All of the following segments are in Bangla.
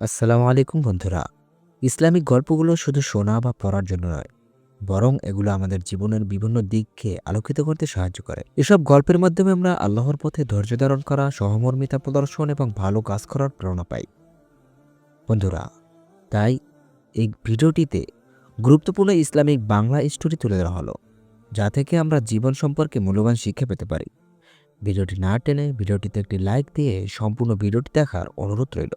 আসসালামু আলাইকুম বন্ধুরা। ইসলামিক গল্পগুলো শুধু শোনা বা পড়ার জন্য নয়, বরং এগুলো আমাদের জীবনের বিভিন্ন দিককে আলোকিত করতে সাহায্য করে। এসব গল্পের মাধ্যমে আমরা আল্লাহর পথে ধৈর্য ধারণ করা, সহমর্মিতা প্রদর্শন এবং ভালো কাজ করার প্রেরণা পাই। বন্ধুরা, তাই এই ভিডিওটিতে গুরুত্বপূর্ণ ইসলামিক বাংলা স্টোরি তুলে ধরা হলো, যা থেকে আমরা জীবন সম্পর্কে মূল্যবান শিক্ষা পেতে পারি। ভিডিওটি না টেনে ভিডিওটিতে একটি লাইক দিয়ে সম্পূর্ণ ভিডিওটি দেখার অনুরোধ রইল।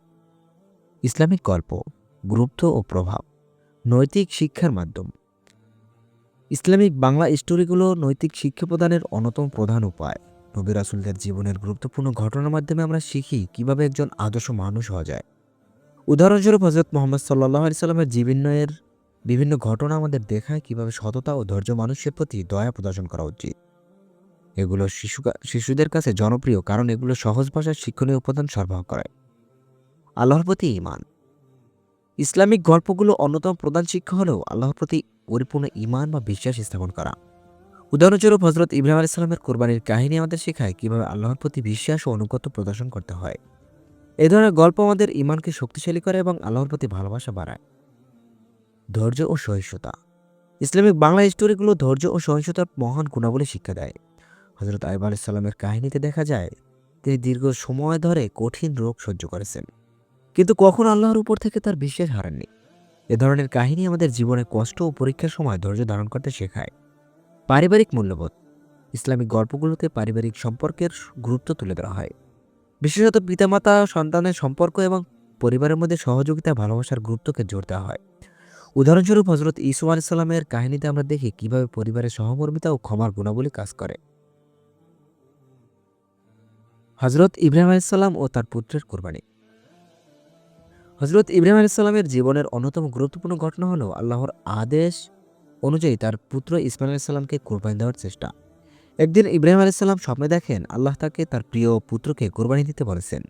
ইসলামিক গল্প, গুরুত্ব ও প্রভাব, নৈতিক শিক্ষার মাধ্যম। ইসলামিক বাংলা স্টোরিগুলো নৈতিক শিক্ষা প্রদানের অন্যতম প্রধান উপায়। নবী রাসুলদের জীবনের গুরুত্বপূর্ণ ঘটনার মাধ্যমে আমরা শিখি কীভাবে একজন আদর্শ মানুষ হওয়া যায়। উদাহরণস্বরূপ হজরত মোহাম্মদ সাল্লাহ আলি সাল্লামের জীবনের বিভিন্ন ঘটনা আমাদের দেখায় কীভাবে সততা ও ধৈর্য মানুষের প্রতি দয়া প্রদর্শন করা উচিত। এগুলো শিশু শিশুদের কাছে জনপ্রিয় কারণ এগুলো সহজ ভাষার শিক্ষণীয় উপাদান সরবরাহ করে। আল্লাহর প্রতি ইমান ইসলামিক গল্পগুলো অন্যতম প্রধান শিক্ষা হলেও আল্লাহর প্রতি পরিপূর্ণ ইমান বা বিশ্বাস স্থাপন করা। উদাহরণস্বরূপ হজরত ইব্রাহিম আলাইসাল্লামের কোরবানির কাহিনী আমাদের শেখায় কীভাবে আল্লাহর প্রতি বিশ্বাস ও অনুগত প্রদর্শন করতে হয়। এ ধরনের গল্প আমাদের ইমানকে শক্তিশালী করে এবং আল্লাহর প্রতি ভালোবাসা বাড়ায়। ধৈর্য ও সহিষ্ণুতা। ইসলামিক বাংলা স্টোরিগুলো ধৈর্য ও সহিষ্ণুতার মহান গুণাবলী শিক্ষা দেয়। হজরত আইব আলাইসাল্লামের কাহিনীতে দেখা যায়, তিনি দীর্ঘ সময় ধরে কঠিন রোগ সহ্য করেছেন। কিন্তু কখন আল্লাহর উপর থেকে তার বিশ্বাস হারাননি। এ ধরনের কাহিনী আমাদের জীবনে কষ্ট ও পরীক্ষার সময় ধৈর্য ধারণ করতে শেখায়। পারিবারিক মূল্যবোধ। ইসলামিক গল্পগুলোতে পারিবারিক সম্পর্কের গুরুত্ব তুলে ধরা হয়। বিশেষত পিতামাতা, সন্তানের সম্পর্ক এবং পরিবারের মধ্যে সহযোগিতা, ভালোবাসার গুরুত্বকে জোর দেওয়া হয়। উদাহরণস্বরূপ হজরত ইসু আলাইসাল্লামের কাহিনীতে আমরা দেখি কীভাবে পরিবারের সহমর্মিতা ও ক্ষমার গুণাবলী কাজ করে। হজরত ইব্রাহিম আলাইসাল্লাম ও তার পুত্রের কোরবানি। হজরত ইব্রাহিম আলাইসাল্লামের জীবনের অন্যতম গুরুত্বপূর্ণ ঘটনা হলো আল্লাহর আদেশ অনুযায়ী তার পুত্র ইসমাইল আলাইসাল্লামকে কোরবানি দেওয়ার চেষ্টা। একদিন ইব্রাহিম আলাইসাল্লাম স্বপ্নে দেখেন আল্লাহ তাকে তার প্রিয় পুত্রকে কোরবানি দিতে বলেছেন।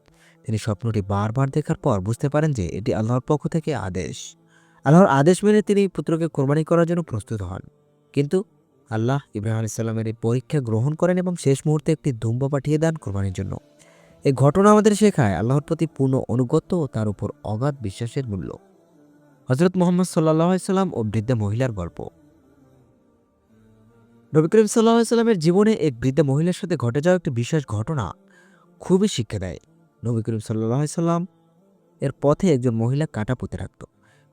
তিনি স্বপ্নটি বারবার দেখার পর বুঝতে পারেন যে এটি আল্লাহর পক্ষ থেকে আদেশ। আল্লাহর আদেশ মেনে তিনি পুত্রকে কোরবানি করার জন্য প্রস্তুত হন। কিন্তু আল্লাহ ইব্রাহিম আলাইসাল্লামের এই পরীক্ষা গ্রহণ করেন এবং শেষ মুহূর্তে একটি ধুম্ব পাঠিয়ে দেন কোরবানির জন্য। এই ঘটনা আমাদের শেখায় আল্লাহর প্রতি পূর্ণ অনুগত ও তার উপর অগাধ বিশ্বাসের মূল্য। হজরত মোহাম্মদ সাল্লাহ সাল্লাম ও বৃদ্ধা মহিলার গল্প। নবী করিম সাল্লাহ সাল্লামের জীবনে এক বৃদ্ধা মহিলার সাথে ঘটে যাওয়া একটি বিশেষ ঘটনা খুবই শিক্ষা দেয়। নবী করিম সাল্লাহ সাল্লাম এর পথে একজন মহিলা কাটা পুঁতে রাখত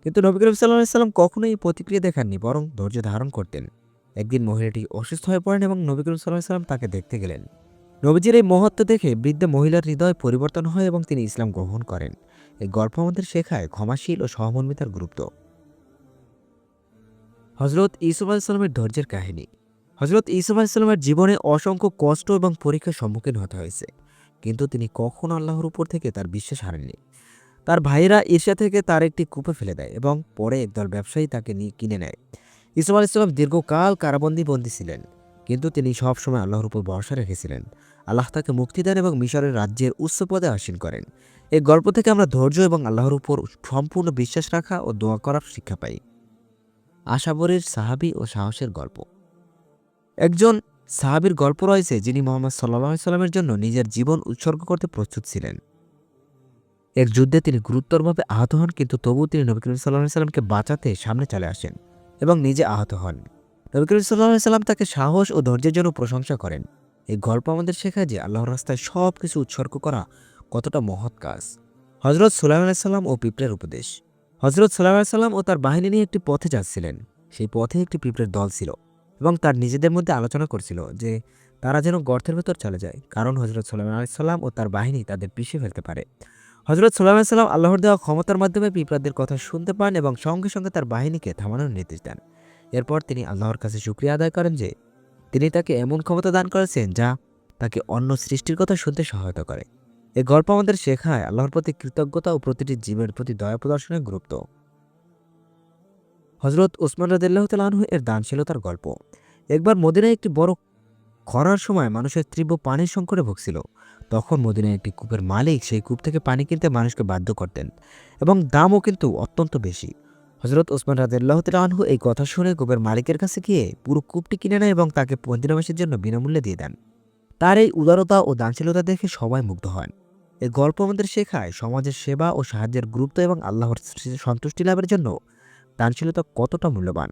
কিন্তু নবী করিম সাল্লাহ সাল্লাম কখনোই প্রতিক্রিয়া দেখাননি, বরং ধৈর্য ধারণ করতেন। একদিন মহিলাটি অসুস্থ হয়ে পড়েন এবং নবী করিম সাল্লাহ সাল্লাম তাকে দেখতে গেলেন। নবীজির এই মহত্ব দেখে বৃদ্ধ মহিলার হৃদয় পরিবর্তন হয় এবং তিনি ইসলাম গ্রহণ করেন। এই গল্প আমাদের শেখায় ক্ষমাশীল ও সহমর্মিতার গুরুত্ব। হজরত ইসুফ ধৈর্যের কাহিনী। হজরত ইসুফ জীবনে অসংখ্য কষ্ট এবং পরীক্ষার সম্মুখীন হতে হয়েছে। কিন্তু তিনি কখনো আল্লাহর উপর থেকে তার বিশ্বাস হারেননি। তার ভাইয়েরা ঈর্ষা থেকে তার একটি কূপে ফেলে দেয় এবং পরে একদল ব্যবসায়ী তাকে নিয়ে কিনে নেয়। ইসুফ আলাইসাল্লাম দীর্ঘকাল কারাবন্দী বন্দী ছিলেন। কিন্তু তিনি সবসময় আল্লাহর উপর ভরসা রেখেছিলেন। আল্লাহ তাকে মুক্তি দেন এবং মিশরের রাজ্যের উচ্চ পদে আসীন করেন। এই গল্প থেকে আমরা ধৈর্য এবং আল্লাহর উপর সম্পূর্ণ বিশ্বাস রাখা ও দোয়া করার শিক্ষা পাই। আশাবরের সাহাবি ও সাহসের গল্প। একজন সাহাবির গল্প রয়েছে যিনি মোহাম্মদ সাল্লাহ সাল্লামের জন্য নিজের জীবন উৎসর্গ করতে প্রস্তুত ছিলেন। এক যুদ্ধে তিনি গুরুতরভাবে আহত হন, কিন্তু তবুও তিনি নবী সাল্লাহ সাল্লামকে বাঁচাতে সামনে চলে আসেন এবং নিজে আহত হন। নবী করিম সাল্লাম তাকে সাহস ও ধৈর্যের জন্য প্রশংসা করেন। এই গল্প আমাদের শেখায় যে আল্লাহর রাস্তায় সব কিছু উৎসর্গ করা কতটা মহৎ কাজ। হজরত সুলাইম আলাইসাল্লাম ও পিঁপড়ের উপদেশ। হজরত সুলাইম আলাইসাল্লাম ও তার বাহিনী নিয়ে একটি পথে যাচ্ছিলেন। সেই পথে একটি পিঁপড়ের দল ছিল এবং তার নিজেদের মধ্যে আলোচনা করছিল যে তারা যেন গর্তের ভেতর চলে যায়, কারণ হজরত সুলাইম আলাইসাল্লাম ও তার বাহিনী তাদের পিছিয়ে ফেলতে পারে। হজরত সুলাইম আলাইসাল্লাম আল্লাহর দেওয়া ক্ষমতার মাধ্যমে পিঁপড়াদের কথা শুনতে পান এবং সঙ্গে সঙ্গে তার বাহিনীকে থামানোর নির্দেশ দেন। এরপর তিনি আল্লাহর কাছে শুক্রিয়া আদায় করেন যে তিনি তাকে এমন ক্ষমতা দান করেছেন যা তাকে অন্য সৃষ্টির কথা শুনতে সহায়তা করে। এই গল্প আমাদের শেখায় আল্লাহর প্রতি কৃতজ্ঞতা ও প্রতিটি জীবের প্রতি দয়া প্রদর্শনের গুরুত্ব। হজরত ওসমান রাদিল্লাহ তালাহু এর দানশীলতার গল্প। একবার মদিনায় একটি বড় খরার সময় মানুষের তীব্র পানির সংকটে ভুগছিল। তখন মদিনায় একটি কূপের মালিক সেই কূপ থেকে পানি কিনতে মানুষকে বাধ্য করতেন এবং দামও কিন্তু অত্যন্ত বেশি। হজরত ওসমান রাদিল্লাহ তালাহু এই কথা শুনে কূপের মালিকের কাছে গিয়ে পুরো কূপটি কিনে নেয় এবং তাকে মদিনাবাসীর জন্য বিনামূল্যে দিয়ে দেন। তার এই উদারতা ও দানশীলতা দেখে সবাই মুগ্ধ হন। এই গল্প আমাদের শেখায় সমাজের সেবা ও সাহায্যের গুরুত্ব এবং আল্লাহর সন্তুষ্টি লাভের জন্য দানশীলতা কতটা মূল্যবান।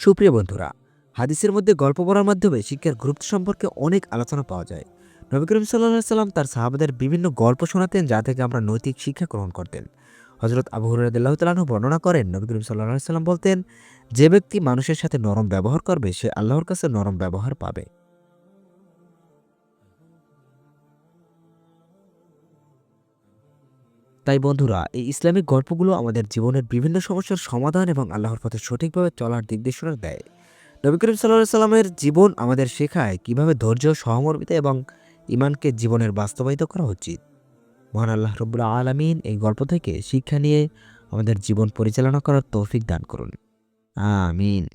সুপ্রিয় বন্ধুরা, হাদিসের মধ্যে গল্প পড়ার মাধ্যমে শিক্ষার গুরুত্ব সম্পর্কে অনেক আলোচনা পাওয়া যায়। নবী করিম সাল্লাহ সাল্লাম তার সাহাবাদের বিভিন্ন গল্প শোনাতেন যা থেকে আমরা নৈতিক শিক্ষা গ্রহণ করতেন। হজরত আবু হুরাদিল্লাহ তালাহু বর্ণনা করেন, নবী করিম সাল্লাহ সাল্লাম বলতেন, যে ব্যক্তি মানুষের সাথে নরম ব্যবহার করবে, সে আল্লাহর কাছে নরম ব্যবহার পাবে। তাই বন্ধুরা, এই ইসলামিক গল্পগুলো আমাদের জীবনের বিভিন্ন সমস্যার সমাধান এবং আল্লাহর পথে সঠিকভাবে চলার দিক নির্দেশনা দেয়। নবী করিম সাল্লাহ সাল্লামের জীবন আমাদের শেখায় কীভাবে ধৈর্য, সহমর্মিতা এবং ইমানকে জীবনের বাস্তবায়িত করা উচিত। মহান আল্লাহ রবুল্লা আলমিন এই গল্প থেকে শিক্ষা নিয়ে আমাদের জীবন পরিচালনা করার তৌফিক দান করুন। আমিন।